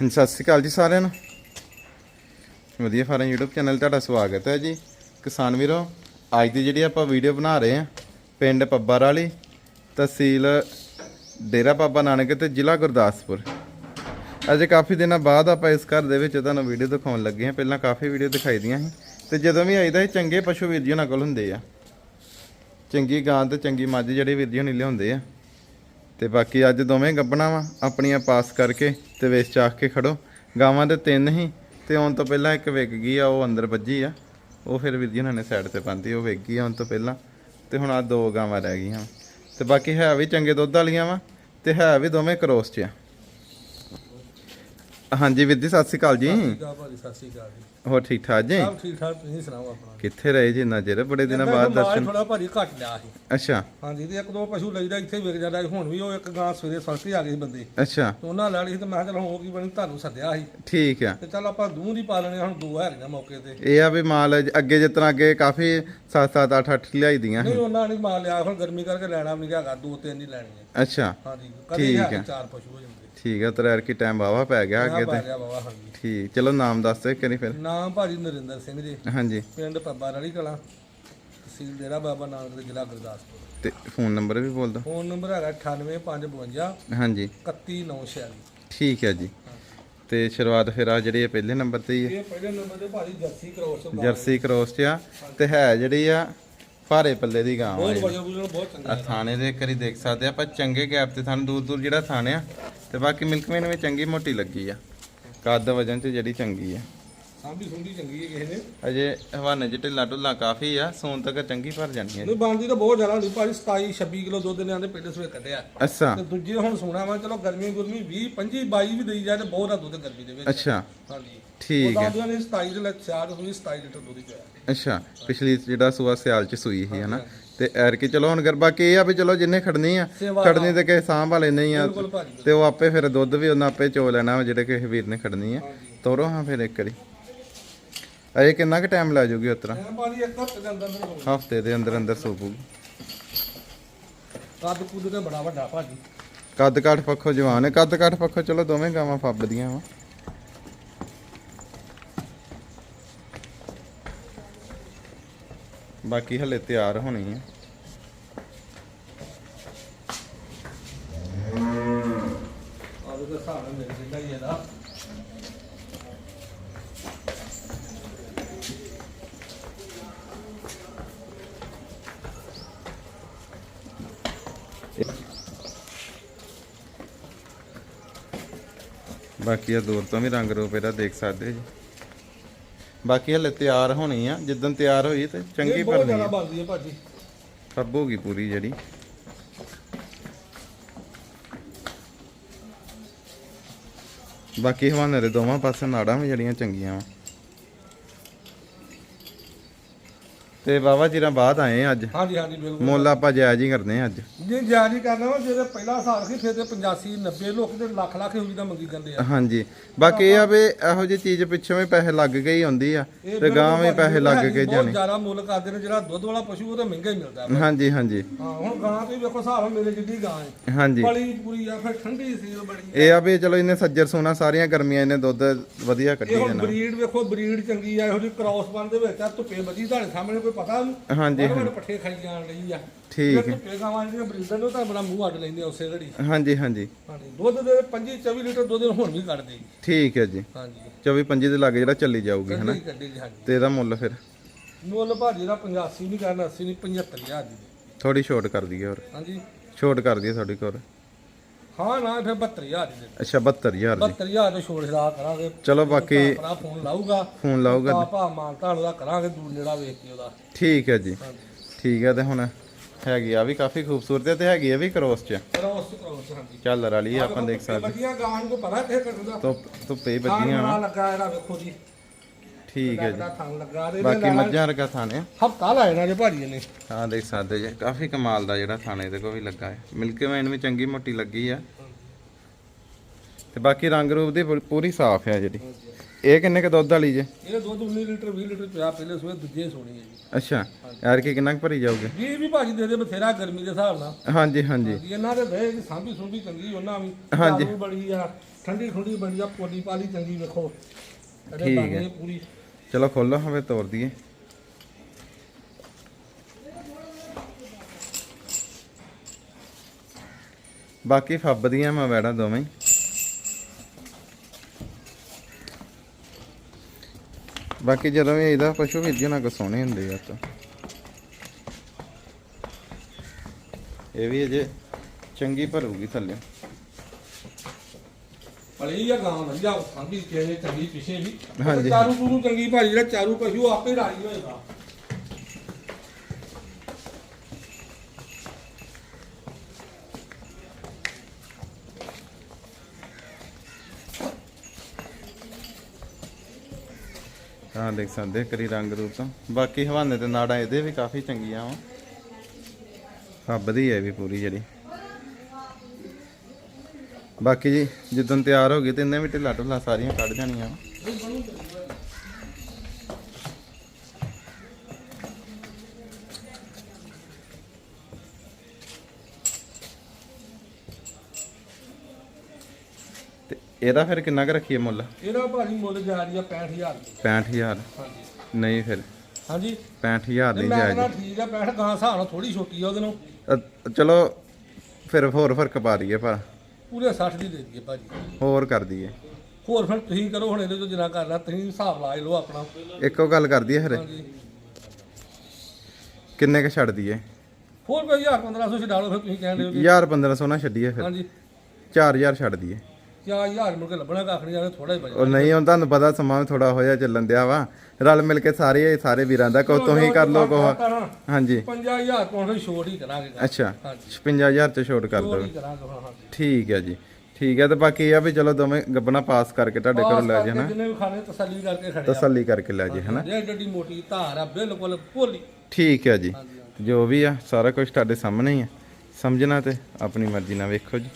ਹਾਂਜੀ, ਸਤਿ ਸ਼੍ਰੀ ਅਕਾਲ ਜੀ ਸਾਰਿਆਂ ਨੂੰ। ਵਧੀਆ ਫਾਰਮ YouTube ਚੈਨਲ ਤੁਹਾਡਾ ਸਵਾਗਤ ਹੈ ਜੀ। ਕਿਸਾਨ ਵੀਰੋ ਅੱਜ ਦੀ ਜਿਹੜੀ ਆਪਾਂ ਵੀਡੀਓ ਬਣਾ ਰਹੇ ਹਾਂ ਪਿੰਡ ਪੱਬਰ ਵਾਲੀ ਤਹਿਸੀਲ ਡੇਰਾ ਬਾਬਾ ਨਾਨਕ ਤੇ ਜ਼ਿਲ੍ਹਾ ਗੁਰਦਾਸਪੁਰ। ਅੱਜ ਕਾਫੀ ਦਿਨਾਂ ਬਾਅਦ ਆਪਾਂ ਇਸ ਘਰ ਦੇ ਵਿੱਚ ਤੁਹਾਨੂੰ ਵੀਡੀਓ ਦਿਖਾਉਣ ਲੱਗੇ ਹਾਂ। ਪਹਿਲਾਂ ਕਾਫੀ ਵੀਡੀਓ ਦਿਖਾਈ ਦੀਆਂ ਸੀ ਤੇ ਜਦੋਂ ਵੀ ਆਈਦਾ ਇਹ ਚੰਗੇ ਪਸ਼ੂ ਵੀਰ ਜੀ ਉਹਨਾਂ ਕੋਲ ਹੁੰਦੇ ਆ। ਚੰਗੀ ਗਾਂ ਤੇ ਚੰਗੀ ਮੱਝ ਜਿਹੜੇ ਵੀਰ ਜੀ ਹੁਣੀ ਲਿਆਉਂਦੇ ਆ। ਤੇ ਬਾਕੀ ਅੱਜ ਦੋਵੇਂ ਗੱਬਣਾ ਵਾ, ਆਪਣੀਆਂ ਪਾਸ ਕਰਕੇ ਤੇ ਵੇਚ ਚਾਖ ਕੇ ਖੜੋ। ਗਾਵਾਂ ਦੇ ਤਿੰਨ ਹੀ, ਤੇ ਆਉਣ ਤੋਂ ਪਹਿਲਾਂ ਇੱਕ ਵਿਕ ਗਈ ਆ, ਉਹ ਅੰਦਰ ਵੱਜੀ ਆ। ਉਹ ਫਿਰ ਵੀਰ ਜੀ ਉਹਨਾਂ ਨੇ ਸਾਈਡ ਤੇ ਪਾਉਂਦੀ ਉਹ ਵਿਕ ਗਈ ਆਉਣ ਤੋਂ ਪਹਿਲਾਂ। ਤੇ ਹੁਣ ਆ ਦੋ ਗਾਵਾਂ ਰਹਿ ਗਈਆਂ। ਤੇ ਬਾਕੀ ਹੈ ਵੀ ਚੰਗੇ ਦੁੱਧ ਵਾਲੀਆਂ ਵਾ, ਤੇ ਹੈ ਵੀ ਦੋਵੇਂ ਕਰੋਸ 'ਚ ਆ। ਹਾਂਜੀ ਵੀਰ ਜੀ ਸਤਿ ਸ਼੍ਰੀ ਅਕਾਲ ਜੀ। ਠੀਕ ਆ ਭਾਜੀ ਸਤਿ ਸ਼੍ਰੀ ਅਕਾਲ ਜੀ। ਹੋਰ ਠੀਕ ਠਾਕ ਜੀ? ਸਭ ਠੀਕ ਠਾਕ ਤੁਸੀਂ ਸੁਣਾਓ ਆਪਣਾ? ਕਿੱਥੇ ਰਹੇ ਜੀ ਇੰਨਾ ਚਿਰ? ਬੜੇ ਦਿਨਾਂ ਬਾਅਦ ਦਰਸ਼ਨ ਥੋੜਾ ਭਾਜੀ ਘੱਟ ਲਿਆ ਸੀ। ਅੱਛਾ। ਹਾਂਜੀ ਤੇ ਇੱਕ ਦੋ ਪਸ਼ੂ ਲਈਦਾ ਇੱਥੇ ਵਿਕ ਜਾਂਦਾ ਸੀ। ਹੁਣ ਵੀ ਉਹ ਇੱਕ ਗਾਂ ਸਵੇਰੇ ਸੜਕੀ ਆ ਗਈ ਸੀ ਬੰਦੇ। ਅੱਛਾ। ਤੇ ਉਹਨਾਂ ਲੈ ਲਈ ਸੀ ਤੇ ਮੈਂ ਕਿਹਾ ਚਲ ਹੋ ਕੀ ਬਣੀ ਤੁਹਾਨੂੰ ਸੱਦਿਆ ਸੀ। ਠੀਕ ਆ। ਤੇ ਚੱਲ ਆਪਾਂ ਦੂਰ ਹੀ ਪਾ ਲੈਣੇ ਹੁਣ ਦੋ ਹੈਗੀਆਂ ਮੌਕੇ ਤੇ। ਇਹ ਆ ਵੀ ਮਾਲ ਅੱਗੇ ਜਿਸ ਤਰ੍ਹਾਂ ਅੱਗੇ ਕਾਫੀ 7 7 8 8 ਲਿਆਈ ਦੀਆਂ ਨਹੀਂ ਉਹਨਾਂ ਨੇ ਮਾਲ ਲਿਆ ਹੁਣ ਗਰਮੀ ਕਰਕੇ ਲੈਣਾ ਵੀ ਨਹੀਂ ਹੈਗਾ ਦੋ ਤਿੰਨ ਹੀ ਲੈਣੀਆਂ। ਅੱਛਾ। ਹਾਂਜੀ ਕਦੇ ਠੀਕ ਹੈ। ਚਾਰ ਪਸ਼ੂ ਹੋ ਜਾਂਦੇ। ਠੀਕ ਆ ਤੇਰਾ ਕੀ ਟਾਈਮ ਵਾਵਾ ਪੈ ਗਿਆ ਅੱਗੇ ਤੇ? ਬਾਬਾ ਹਾਂਜੀ। ਠੀਕ ਚਲੋ ਨਾਮ ਦੱਸ ਦੇ ਕਰੀ ਫਿਰ। ਨਾਮ ਭਾਜੀ ਨਰਿੰਦਰ ਸਿੰਘ ਜੀ। ਹਾਂਜੀ। ਪਿੰਡ ਪੱਬਾ ਵਾਲੀ ਕਲਾਂ ਤਹਿਸੀਲ ਡੇਰਾ ਬਾਬਾ ਨਾਨਕ ਦੇ ਜ਼ਿਲ੍ਹਾ ਗੁਰਦਾਸਪੁਰ। ਤੇ ਫੋਨ ਨੰਬਰ ਵੀ ਬੋਲ ਦੋ ਫੋਨ ਨੰਬਰ ਹੈਗਾ 98552 ਹਾਂਜੀ। 31946 ਠੀਕ ਹੈ ਜੀ। ਤੇ ਸ਼ੁਰੂਆਤ ਫਿਰ ਆ ਜਿਹੜੀ ਇਹ ਪਹਿਲੇ ਨੰਬਰ ਤੇ ਹੀ ਹੈ ਇਹ ਪਹਿਲੇ ਨੰਬਰ ਤੇ ਭਾਜੀ ਜਰਸੀ ਕ੍ਰੋਸ ਜਰਸੀ ਕ੍ਰੋਸ ਚ ਆ। ਤੇ ਹੈ ਜਿਹੜੀ ਆ ਭਾਰੇ ਪੱਲੇ ਦੀ ਗਾਂ ਆ ਵਜਾ ਬੁਜਾ ਬਹੁਤ ਚੰਗਾ ਆ ਥਾਣੇ ਦੇ ਕਰੀ ਦੇਖ ਸਕਦੇ ਆ ਆਪਾਂ ਚੰਗੇ ਗੈਪ ਤੇ ਸਾਨੂੰ ਦੂਰ ਦੂਰ ਜਿਹੜਾ ਥਾਣੇ ਆ ਤੇ ਬਾਕੀ ਮਿਲਕਮੈਨ ਵੀ ਚੰਗੀ ਮੋਟੀ ਲੱਗੀ ਆ। ਕੱਦ ਵਜਨ ਚ ਜਿਹੜੀ ਚੰਗੀ ਆ। ਸਾਂਭੀ ਸੁੰਡੀ ਚੰਗੀ ਹੈ ਕਿਸੇ ਨੇ। ਅਜੇ ਹਵਾਨੇ ਚ ਢਿੱਲਾ ਢੁੱਲਾ ਕਾਫੀ ਆ ਸੋਨ ਤੱਕ ਚੰਗੀ ਭਰ ਜਾਣੀ ਹੈ ਨਹੀਂ ਬਣਦੀ ਤਾਂ ਬਹੁਤ ਜ਼ਿਆਦਾ ਹੁੰਦੀ ਭਾਜੀ 27 26 ਕਿਲੋ ਦੁੱਧ ਨੇ ਆਂਦੇ ਪਹਿਲੇ ਸਵੇ ਕੱਢਿਆ। ਅੱਛਾ। ਤੇ ਦੂਜੀ ਹੁਣ ਸੁਣਾ ਵਾ ਚਲੋ ਗਰਮੀ ਗੁਰਮੀ 20 25 22 ਵੀ ਦੇਈ ਜਾਏ ਤੇ ਬਹੁਤ ਆ ਦੁੱਧ ਗਰਮੀ ਦੇ ਵਿੱਚ। ਅੱਛਾ। ਹਾਂਜੀ। ਠੀਕ ਹੈ। ਦਾਦਿਆਂ ਨੇ 27 ਦੇ ਲੱਖ ਸਿਆੜ ਹੋਈ 27 ਲੀਟਰ ਦੁੱਧ ਪਿਆ। ਅੱਛਾ ਪਿਛਲੀ ਜਿਹੜਾ ਸੂਆ ਸਿਆਲ ਚ ਸੂਈ ਸੀ ਹਨਾ? ਤੇ ਐਰ ਕੇ ਚਲੋ ਹੁਣ ਗਰ ਬਾਕੀ ਇਹ ਆ ਵੀ ਚਲੋ ਜਿੰਨੇ ਖੜਨੀ ਆ ਖੜਨੀ ਤੇ ਕਿਸੇ ਸਾਂਭ ਵਾਲੇ ਨਹੀਂ ਆ ਤੇ ਉਹ ਆਪੇ ਫਿਰ ਦੁੱਧ ਵੀ ਉਹਨਾਂ ਆਪੇ ਚੋ ਲੈਣਾ ਜਿਹੜੇ ਕਿਸੇ ਵੀਰ ਨੇ ਖੜਨੀ ਆ। ਤੋਰੋ ਹਾਂ ਫਿਰ ਇੱਕ ਵਾਰੀ। ਅਜੇ ਕਿੰਨਾ ਕੁ ਟਾਈਮ ਲੈ ਜਾਊਗੀ ਉਤਰਾ? ਮੈਂ ਭਾਜੀ ਇੱਕ ਹਫ਼ਤੇ ਦੇ ਅੰਦਰ ਅੰਦਰ ਹੋ ਹਫ਼ਤੇ ਦੇ ਅੰਦਰ ਅੰਦਰ ਸੂਪੂਗੀ ਕੱਦ ਕੁੱਦ ਤੇ ਬੜਾ ਵੱਡਾ ਭਾਜੀ। ਕੱਦ ਕਾਠ ਪੱਖੋਂ ਜਵਾਨ ਹੈ ਕੱਦ ਕਾਠ ਪੱਖੋਂ ਚਲੋ ਦੋਵੇਂ ਗਾਵਾਂ ਫੱਬਦੀਆਂ ਵਾ। ਬਾਕੀ ਹਲੇ ਤਿਆਰ ਹੋਣੀ ਹੈ ਆਦੋ ਦੇ ਹਿਸਾਬ ਨਾਲ ਮੇਰੇ ਜਿੰਦਾ ਹੀ ਇਹਦਾ ਬਾਕੀ ਆ ਦੂਰ ਤੋਂ ਵੀ ਰੰਗ ਰੂਪ ਇਹਦਾ ਦੇਖ ਸਕਦੇ ਜੀ। ਬਾਕੀ ਹਲੇ ਤਿਆਰ ਹੋਣੀ ਆ ਜਿੱਦਣ ਤਿਆਰ ਹੋਈ ਤੇ ਚੰਗੀ ਬਹੁਤ ਭਰਨੀ ਜ਼ਿਆਦਾ ਆ ਬਣਦੀ ਹੈ ਭਾਜੀ ਫੱਬੂਗੀ ਪੂਰੀ ਜਿਹੜੀ। ਬਾਕੀ ਹਵਾਨੇ ਦੇ ਦੋਵਾਂ ਪਾਸੇ ਨਾੜਾਂ ਵੀ ਜਿਹੜੀਆਂ ਚੰਗੀਆਂ ਵਾ। ਤੇ ਬਾਬਾ ਜੀਰਾਂ ਬਾਅਦ ਆਏ ਆ ਅੱਜ। ਹਾਂਜੀ ਹਾਂਜੀ ਬਿਲਕੁਲ। ਮੁੱਲ ਆਪਾਂ ਜਾਇਜ਼ ਹੀ ਕਰਦੇ ਆ ਅੱਜ। ਜੇ ਜਾਰੀ ਕਰਨਾ ਵਾ ਜਿਹੜੇ ਪਹਿਲਾ ਸਾਲ ਸੀ ਫਿਰ ਤੇ 85 90 ਲੋਕ ਤੇ ਲੱਖ ਲੱਖ ਹੀ ਦਾ ਮੰਗੀ ਜਾਂਦੇ ਆ। ਹਾਂਜੀ। ਬਾਕੀ ਇਹ ਆ ਵੀ ਇਹੋ ਜਿਹੀ ਚੀਜ਼ ਪਿੱਛੋਂ ਵੀ ਪੈਸੇ ਲੱਗ ਕੇ ਹੀ ਹੁੰਦੀ ਆ ਇਹ ਤੇ ਗਾਂ ਵੀ ਪੈਸੇ ਲੱਗ ਕੇ ਬਹੁਤ ਜਾਣੇ। ਜ਼ਿਆਦਾ ਮੁੱਲ ਕਰਦੇ ਨੇ ਜਿਹੜਾ ਦੁੱਧ ਵਾਲਾ ਪਸ਼ੂ ਉਹ ਤਾਂ ਮਹਿੰਗਾ ਹੀ ਮਿਲਦਾ। ਹਾਂਜੀ ਹਾਂਜੀ। ਹਾਂ ਹੁਣ ਗਾਂ ਤੇ ਵੇਖੋ ਹਿਸਾਬ ਨਾਲ ਮੇਰੇ ਜਿੱਡੀ ਗਾਂ ਹੈ ਹਾਂਜੀ। ਬੜੀ ਪੂਰੀ ਆ ਫਿਰ ਠੰਡੀ ਸੀ ਬੜੀ। ਇਹ ਆ ਵੀ ਚਲੋ ਇਹਨੇ ਸੱਜਰ ਸੋਨਾ ਸਾਰੀਆਂ ਗਰਮੀਆਂ ਇਹਨੇ ਦੁੱਧ ਵਧੀਆ ਕੱਢੀ ਇਹ ਹੁਣ ਜਾਣਾ। ਬਰੀਡ ਵੇਖੋ ਬਰੀਡ ਚੰਗੀ ਆ ਇਹੋ ਜਿਹੀ ਕ੍ਰਾਸ ਬਣ ਦੇ ਵਿੱਚ ਆ ਧੁੱਪੇ ਬੱਜੀ ਤੁਹਾਡੇ ਸਾਹਮਣੇ ਕੋਈ ਪਤਾ? ਨਹੀਂ ਹਾਂਜੀ ਬੜੇ ਬੜੇ ਪੱਠੇ ਖਾਈ ਜਾਣ ਲਈ ਆ। ਠੀਕ ਇਹ ਧੁੱਪੇ ਗਾਵਾਂ ਜਿਹੜੀਆਂ ਬਰੀਡਰ ਨੂੰ ਤਾਂ ਬੜਾ ਮੂੰਹ ਅੱਡ ਲੈਂਦੇ ਆ ਉਸੇ ਘੜੀ। ਹਾਂਜੀ ਹਾਂਜੀ। ਹਾਂਜੀ ਦੁੱਧ ਦੇ 25 24 ਲੀਟਰ ਦੁੱਧ ਹੁਣ ਵੀ ਕੱਢਦੇ ਜੀ। ਠੀਕ ਹੈ ਜੀ। ਹਾਂਜੀ। 24 25 ਦੇ ਲਾਗੇ ਜਿਹੜਾ ਚੱਲੀ ਜਾਊਗੀ ਹਨਾ? ਕੱਢੀ ਕੱਢੀ ਜੀ ਹਾਂਜੀ। ਤੇ ਇਹਦਾ ਮੁੱਲ ਫਿਰ? ਮੁੱਲ ਭਾਜੀ ਦਾ 85 ਨਹੀਂ ਕਰਨਾ 80 ਨਹੀਂ 75000 ਦੀ ਥੋੜੀ ਛੋਟ ਕਰ ਦਈਏ ਹੋਰ। ਹਾਂਜੀ। ਛੋਟ ਕਰ ਦਈਏ ਤੁਹਾਡੀ ਕੋਲ ਹਾਂ ਨਾ ਫਿਰ 72000 ਦੀ ਦੇ ਅੱਛਾ 72000 ਦੀ 72000 ਦੇ ਛੋੜ ਛੜਾ ਕਰਾਂਗੇ। ਚਲੋ ਬਾਕੀ ਫੋਨ ਲਾਊਗਾ। ਫੋਨ ਲਾਊਗਾ ਤਾਂ ਭਾ ਮਾਨਤਾ ਉਹਦਾ ਕਰਾਂਗੇ ਦੂਰ ਨੇੜਾ ਵੇਖ ਕੇ ਉਹਦਾ। ਠੀਕ ਹੈ ਜੀ। ਠੀਕ ਹੈ ਤੇ ਹੁਣ ਹੈਗੀ ਆ ਵੀ ਕਾਫੀ ਖੂਬਸੂਰਤ ਹੈ ਤੇ ਹੈਗੀ ਆ ਵੀ ਕਰੋਸ ਚ। ਉਸ ਉਸ ਹਾਂਜੀ। ਝਾਲਰ ਵਾਲੀ ਆ ਆਪਾਂ ਦੇਖ ਸਕਦੇ। ਬੱਚੀਆਂ ਗਾਂ ਨੂੰ ਪਤਾ ਕਿਹ ਕਰਦਾ ਧੁੱਪੇ ਹੀ ਖਾਣ ਬੱਜੀਆਂ ਵਾ। ਲੱਗਾ ਇਹਦਾ ਵੇਖੋ ਜੀ। ਠੀਕ ਹੈ ਜੀ। ਬਾਕੀ ਮੱਝਾਂ ਵਰਗਾ ਥਾਣੇ ਹਫਤਾ ਲਾਇਆ ਜੇ ਭਾਜੀ ਨੇ ਆ ਦੇਖ ਸਕਦੇ ਜੀ ਕਾਫੀ ਕਮਾਲ ਦਾ ਜਿਹੜਾ ਥਾਣੇ ਦੇ ਕੋ ਵੀ ਲੱਗਾ ਹੈ। ਮਿਲਕੇ ਵੈਨ ਵੀ ਚੰਗੀ ਮੋਟੀ ਲੱਗੀ ਆ। ਤੇ ਬਾਕੀ ਰੰਗ ਰੂਪ ਦੀ ਪੂਰੀ ਸਾਫ਼ ਹੈ ਜਿਹੜੀ। ਇਹ ਕਿੰਨੇ ਕ ਦੁੱਧ ਵਾਲੀ ਜੇ? ਇਹ ਦੁੱਧ 19 ਲੀਟਰ 20 ਲੀਟਰ ਪਿਆ ਪਹਿਲੇ ਸੋਏ ਦੂਜੇ ਸੋਣੀ ਹੈ ਜੀ। ਅੱਛਾ ਯਾਰ ਕੀ ਕਿੰਨਾ ਕੁ ਭਰੀ ਜਾਓਗੇ ਵੀ ਵੀ ਭਾਜੀ ਦੇ ਦੇ ਬਥੇਰਾ ਗਰਮੀ ਦੇ ਹਿਸਾਬ ਨਾਲ। ਹਾਂਜੀ ਹਾਂਜੀ। ਜੀ ਇਹਨਾਂ ਦੇ ਕਿ ਸਾਂਭੀ ਸੁੰਭੀ ਚੰਗੀ ਉਹਨਾਂ ਵੀ। ਹਾਂਜੀ। ਝਾੜੂ ਬੜੀ ਆ ਠੰਡੀ ਠੰਡੀ ਬੜੀ ਆ ਪੋਲੀ ਪਾਲੀ ਚੰਗੀ ਵੇਖੋ। ਇਹਦੇ ਠੀਕ ਹੈ। ਪੂਰੀ। ਚਲੋ ਖੋਲੋ ਹਵੇ ਤੋੜ ਦਈਏ। ਬਾਕੀ ਫੱਬਦੀਆਂ ਮੈਂ ਵੈੜਾ ਦੋਵੇਂ ਹੀ। ਬਾਕੀ ਜਦੋਂ ਵੀ ਇਹਦਾ ਪਸ਼ੂ ਵੀਰ ਜੀ ਨਾਲ ਕੋ ਸੋਹਣੇ ਹੁੰਦੇ ਆ ਤਾਂ। ਇਹ ਵੀ ਅਜੇ ਚੰਗੀ ਭਰੂਗੀ ਥੱਲੇ। ਭਲੀ ਆ ਗਾਂ ਵਧੀਆ ਸਾਂਭੀ ਕਿਹਨੇ ਚੰਗੀ ਪਿਛੇ ਵੀ। ਹਾਂਜੀ। ਚਾਰੂ ਚੂਰੂ ਚੰਗੀ ਭਾਜੀ ਜਿਹੜਾ ਚਾਰੂ ਪਸ਼ੂ ਆਪੇ ਰਾਜੀ ਹੋਏਗਾ। ਹਾਂ ਦੇਖ ਸਕਦੇ ਕਰੀ ਰੰਗ ਰੂਪ ਤਾਂ। ਬਾਕੀ ਹਵਾਨੇ ਤੇ ਨਾੜਾਂ ਇਹਦੇ ਵੀ ਕਾਫੀ ਚੰਗੀਆਂ ਵਾ। ਫੱਬਦੀ ਹੈ ਵੀ ਪੂਰੀ ਜਿਹੜੀ। ਬਾਕੀ ਜੀ ਜਦੋਂ ਤਿਆਰ ਹੋ ਗਈ ਤੇ ਇਹਨੇ ਵੀ ਢਿੱਲਾ ਢੁੱਲਾ ਸਾਰੀਆਂ ਕੱਢ ਜਾਣੀਆਂ। ਇਹਦਾ ਫਿਰ ਕਿੰਨਾ ਕੁ ਰੱਖੀਏ ਮੁੱਲ? ਇਹਦਾ ਭਾਜੀ ਮੁੱਲ ਜਾ ਰਹੀ ਆ 65000 ਦੀ 65000 ਹਾਂਜੀ। ਨਹੀਂ ਫਿਰ। ਹਾਂਜੀ। 65000 ਤੇ ਨਹੀਂ ਮੈਂ ਜਾਇਜ਼ ਠੀਕ ਆ 65 ਗਾਂ ਹਿਸਾਬ ਨਾਲ ਥੋੜੀ ਛੋਟੀ ਆ ਉਹਦੇ ਨੂੰ ਅ- ਚਲੋ ਫਿਰ ਹੋਰ ਫ਼ਰਕ ਪਾ ਦਈਏ ਪਰ ਪੂਰੇ 60 ਦੀ ਦੇ ਦਈਏ ਭਾਜੀ। ਹੋਰ ਕਰ ਦਈਏ। ਹੋਰ ਫਿਰ ਤੁਸੀਂ ਕਰੋ ਹੁਣ ਇਹਦੇ ਤੋਂ ਜਿੰਨਾ ਕਰਨਾ ਤੁਸੀਂ ਹਿਸਾਬ ਲਾ ਲਓ ਆਪਣਾ। ਇੱਕੋ ਗੱਲ ਕਰ ਦਈਏ ਫਿਰ। ਹਾਂਜੀ। ਕਿੰਨੇ ਕ ਛੱਡ ਦਈਏ? ਹੋਰ ਕੋਈ 1000 1500 ਛਡਾ ਲਓ ਫਿਰ ਤੁਸੀਂ ਕਹਿੰਦੇ ਹੋ ਯਾਰ 1500 ਨਾ ਛੱਡੀਏ ਫਿਰ। ਹਾਂਜੀ। 4000 ਛੱਡ ਦਈਏ। ਕਿਆ ਹਜ਼ਾਰ ਮੁੜ ਕੇ ਲੱਭਣਾ ਕੱਖ ਨਹੀਂ ਜਾਣਾ ਥੋੜਾ ਹੀ ਬਚਦਾ ਉਹ ਨਹੀਂ ਹੁਣ ਤੁਹਾਨੂੰ ਪਤਾ ਸਮਾਂ ਥੋੜਾ ਹੋਇਆ ਚੱਲਣ ਦਿਆ ਵਾ। ਰਲ ਮਿਲ ਕੇ ਸਾਰੇ ਸਾਰੇ ਵੀਰਾਂ ਦਾ ਕੋ ਤੁਸੀਂ ਕਰ ਲਓ ਕੋ ਹਾਂਜੀ। 50000 ਪਾਉਂਦੇ ਛੋਟ ਹੀ ਕਰਾਂਗੇ। ਅੱਛਾ ਹਾਂਜੀ। 55000 ਚ ਛੋਟ ਕਰ ਛੋਟ ਦਿਓ। ਹੀ ਕਰਾਂਗੇ ਹਾਂ ਹਾਂਜੀ ਠੀਕ ਹੈ ਜੀ। ਠੀਕ ਹੈ ਤੇ ਬਾਕੀ ਇਹ ਆ ਵੀ ਚਲੋ ਦੋਵੇਂ ਗੱਬਣਾ ਪਾਸ ਕਰਕੇ ਤੁਹਾਡੇ ਘਰੋਂ ਲੈ ਜਾਣਾ ਕਰਕੇ ਜਿੰਨੇ ਵੀ ਖਾਣੇ ਤਸੱਲੀ ਕਰਕੇ ਖੜੇ ਆ। ਤਸੱਲੀ ਕਰਕੇ ਲੈ ਜੇ ਹਨਾ? ਮੋਟੀ ਧਾਰ ਆ ਬਿਲਕੁਲ ਭੋਲੀ ਠੀਕ ਹੈ ਜੀ। ਜੋ ਵੀ ਆ ਸਾਰਾ ਕੁਝ ਤੁਹਾਡੇ ਸਾਹਮਣੇ ਹੀ ਆ। ਸਮਝਣਾ ਤੇ ਆਪਣੀ ਮਰਜ਼ੀ ਨਾਲ ਵੇਖੋ ਜੀ।